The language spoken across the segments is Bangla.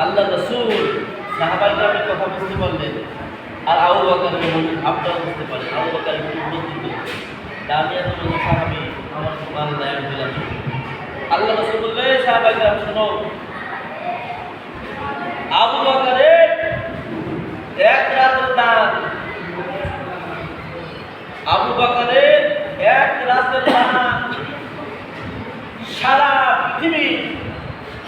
আল্লাহ রসুল সাহাবাই গ্রামে কথা বুঝতে পারলেন। আর আবু বাকার মনের বুঝতে পারলেন আবু বাকার উন্নতি আমি এত সাহাবি আমার আল্লাহ রসুল বললে শোনো। আবু বাকারের এক রাতের দান আবু বাকারের এক দান সারা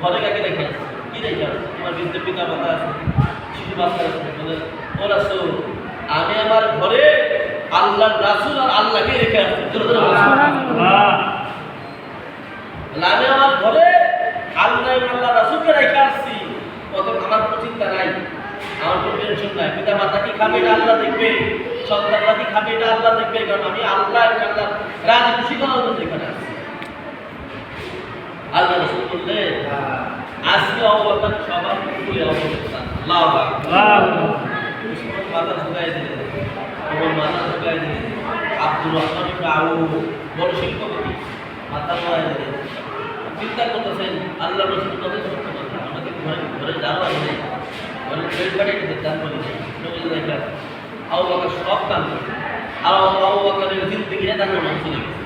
ঘরে কাকে রেখে আসছে কি রেখে আসছে তোমার বৃদ্ধ পিতা মাতা আছে শিশু বাচ্চা আছে ও রাসূল আমি আমার ঘরে আল্লাহর রাসূল আর আল্লাহকে রেখে আসছি। আমি আমার ঘরে আল্লাহ আল্লাহ রাসূলকে রেখে আসছি। কত আমার কোনো চিন্তা নাই আমার কোনো টেনশন নাই। পিতা মাতা কি খাবে এটা আল্লাহ দেখবে সন্তানরা কি খাবে এটা আল্লাহ দেখবে কারণ আমি আল্লাহ আল্লাহ রাজি খুশি করার জন্য এখানে আসছি। আল্লাহ রাসূল বললেন আজকে অবস্থান সবার খুলে অবস্থান। মাথা ঝুঁকাই দিলেন ওমর মাথা ঝুঁকাই দিলেন আব্দুর রহমান আউফ বড় শিল্পপতি মাথা নোয়াই দিলেন। চিন্তা করতেছেন আল্লাহ রসুল কত সত্য কথা? আমাকে ঘরে ঘরে যাওয়া আছে ঘরে দান করি দেখা আবু বকর সব করে আর আবু বকরের দান গেছে করে চলে গেছে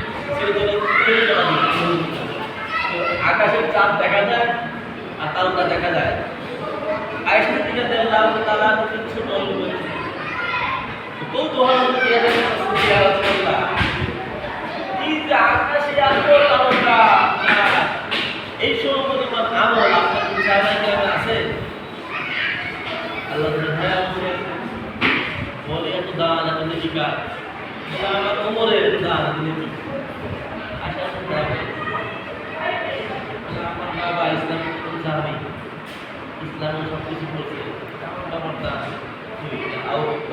তো আকাশের চাঁদ দেখা যায় আর তারকা দেখা যায়। সিদ্দিকা রাদিয়াল্লাহু তাআলা একটু ছোট ইয়া রাসূলুল্লাহ কি যে আকাশে এত তারকা এই সময় পরিমাণ আমল আপনার জায়গায় কেমন আছে আল্লাহ বলে, হ্যাঁ অবশ্যই আছে। বলে এত দান এত নিজিকা বলে, আমার ওমরের এত দান এত নিজিকা আশা করতে হবে বলে, আমার বাবা ইসলাম সাহাবি ইসলামের সব কিছু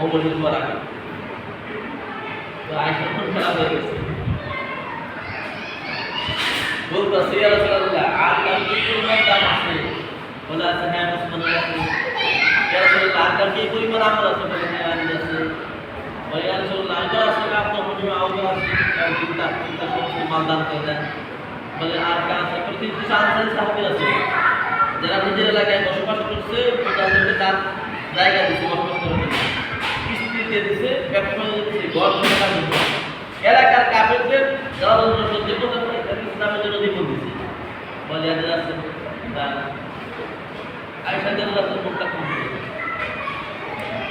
ওমরের দোয়া রাখে তো আয়সা খারাপ হয়ে গেছে। বলতেছে, ইয়া রাসূলুল্লাহ, আর কার কি পরিমাণ দাম হ্যাঁ হ্যাঁ করে কার আছে। যারা নিজের এলাকায় বসবাস করছে তাদেরকে তার জায়গা দিচ্ছে বসবাস করে কিস্তি দিয়ে দিচ্ছে দিচ্ছে ঘর ভাড়া দিচ্ছে এলাকার করতে পারে তাদের ইসলামের জন্য দিচ্ছে আছে দান আয়সা দের আছে মুখটা কম করে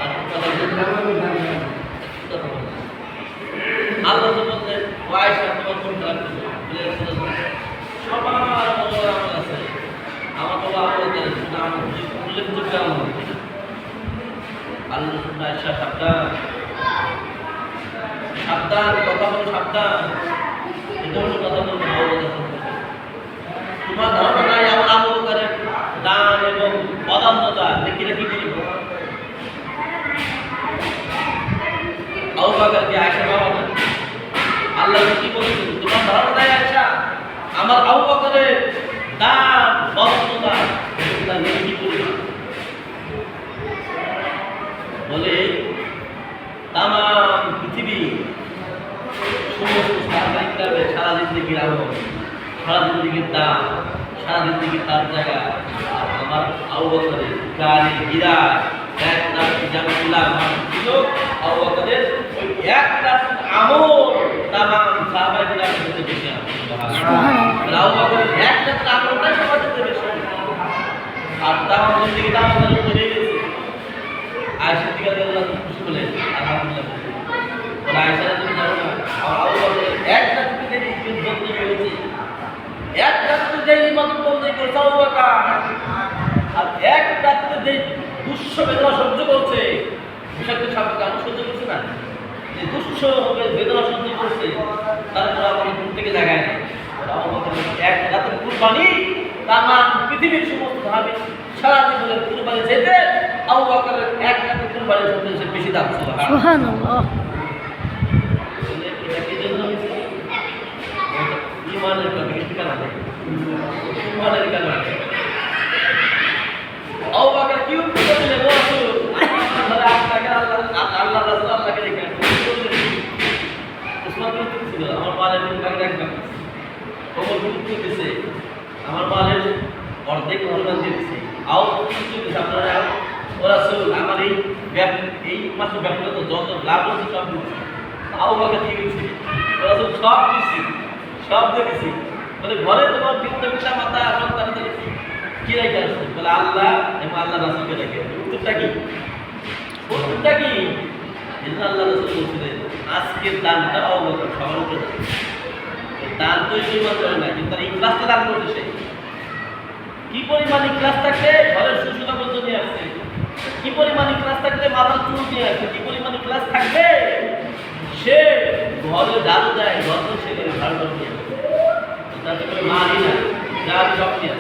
আর কথা বলতে কথা বলতে আল্লাহ তো বলতেন ও আয়সা তোমার কোন খারাপ ছিল বলে রাসূলুল্লাহ, সবার মনে আমল আছে আমার বাবা আমল করে শুধু আমার উল্লেখযোগ্য আমল আল্লাহ আয়সা সাবধান সাবধান। কথা বলো। তোমার ধারণা নাই আমার আমল করে দান এবং অদান্ততা দেখি রেখি করিব আবু বকর কি আয়েশা বাবা আল্লাহ কি বলেছেন তোমার ধারণা নাই আয়েশা। আমার আবু বকরের দান অদান্ততা এগুলা দেখি করিব বলে তাম পৃথিবী সমস্ত সাহাবাই ক্লাবে সারা জিন্দগির আলো সারা জিন্দগির দাম সারা জিন্দগির তার জায়গা আর আমার গাড়ি এক ছিল। ওই এক লাখ আমল তাম বেশি এক সবার বেশি। আর জিন্দগি দাম গেছে আয়েশা আল্লাহ খুশি বলে আলহামদুলিল্লাহ বলে আয়েশা তুমি জানো না। আমার আবু এক রাত্রে যে ইজ্জত বদলি হয়েছে এক রাত্রে যে ইবাদত বদলি করছে আবু আর এক রাত্রে যে দুঃস্ব বেদনা সহ্য করছে। বিষাক্ত সাপ কেন সহ্য করছে না? যে দুঃস্ব হবে বেদনা সহ্য করছে তারপর আমার ঘুম থেকে জায়গায় নেই এক রাতের কুরবানি তামাম পৃথিবীর সমস্ত ভাবে সারা জীবনের কুরবানি যেতে আবু বকরের এক রাতের কুরবানি সবচেয়ে বেশি দাম ছিল সুবহানাল্লাহ এটা কি জন্য হয়েছে? ইমানের কারণে কিছু কারণে ইমানের কারণে আবু বকর কি উত্তর দিলেন ও রাসূল তাহলে আপনাকে আল্লাহ আল্লাহ রাসূল আপনাকে দেখে উসমান কি উত্তর ছিল আমার মালের দিন কাকে দেখবেন ওমর কি উত্তর দিছে আমার মালের অর্ধেক অনুদান দিয়ে দিছে আও উত্তর দিছে আপনারা ও রাসূল আমার এই এই মাত্র তো যত লাভ সব দিচ্ছে আবু বকর দিয়ে দিছে ও রাসূল সব দিছি সব দিয়ে দিছি বলে ঘরে তোমার পিতা পিতা, মাতা, সন্তান কি রেখে আসছে? বলে আল্লাহ, এবং আল্লাহ রাসূলকে রেখে উত্তরটা কি? উত্তরটা কি? আল্লাহ রাসূল বলছিলেন আজকের দানটা বকর সবার দান। তো ইমান করে না, কিন্তু তার ইখলাসটা দান করছে সে। কি পরিমাণ ইখলাস থাকলে ঘরের সুসুতা পর্যন্ত নিয়ে আসছে। কি পরিমাণে ক্লাস থাকলে মাথার চুল নিয়ে আসছে কি পরিমাণে ক্লাস থাকবে? সে ঘরে ঝাড়ু দেয় ঘর সে নিয়ে আসে। তাতে করে মারি না সব নিয়ে?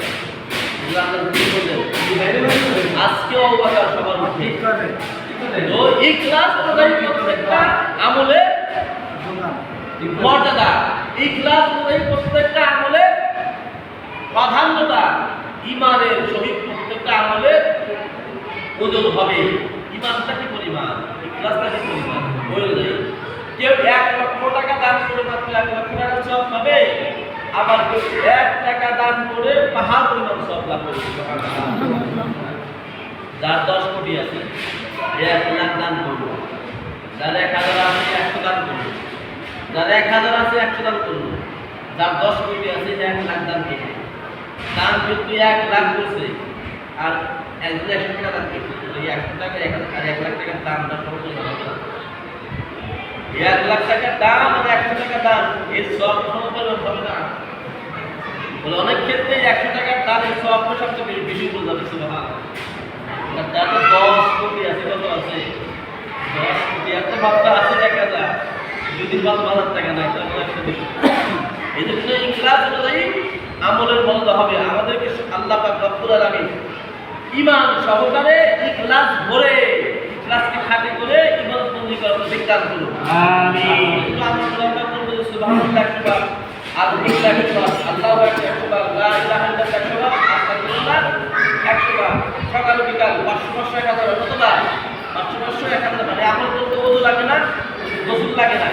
আজকেও সবার মধ্যে তো অনুযায়ী প্রত্যেকটা আমলে মর্যাদা। ইখলাস অনুযায়ী প্রত্যেকটা আমলে প্রাধান্যতা। ইমানের সহিত প্রত্যেকটা আমলে ওজন হবে ইমানটা কি পরিমাণ? ইখলাসটা কি পরিমাণ? বলে দেয় কেউ এক লক্ষ টাকা দান করে মাত্র এক লক্ষ টাকা সব পাবে? আবার কেউ এক টাকা দান করে পাহাড় পরিমাণ সব লাভ করবে। যার দশ কোটি আছে এক লাখ দান করল যার এক হাজার আছে একশো দান করল যার এক হাজার আছে একশো দান করল যার দশ কোটি আছে এক লাখ দান করল দান কিন্তু এক লাখ করছে আর একজন একশো টাকা করছে তো একশো টাকা এক এক লাখ টাকার না। এই এক লাখ টাকার দাম আর একশো টাকা দাম এর সব সমতুল্য হবে না। বলে অনেক ক্ষেত্রে একশো টাকার দামের সব সবচেয়ে বেশি বেশি বলতে হবে সুবহানাল্লাহ যাতে দশ কোটি আছে, কত আছে? দশ কোটি এত ভাবটা আছে দেখা যায় যদি পাঁচ হাজার টাকা নাই তাহলে একশো এই জন্য ইখলাস অনুযায়ী আমলের বন্ধ হবে। আমাদেরকে আল্লাহ পাক রব্বুল আলামিন ইমান সহকারে ইখলাস ভরে ইখলাসকে খাঁটি করে ইমান বন্দি করার বিজ্ঞান করুন। সকাল বিকাল পাঁচশো পাঁচশো এক হাজার পাঁচশো পাঁচশো এক হাজার মানে করতে ওজু লাগে না? গোসল লাগে না?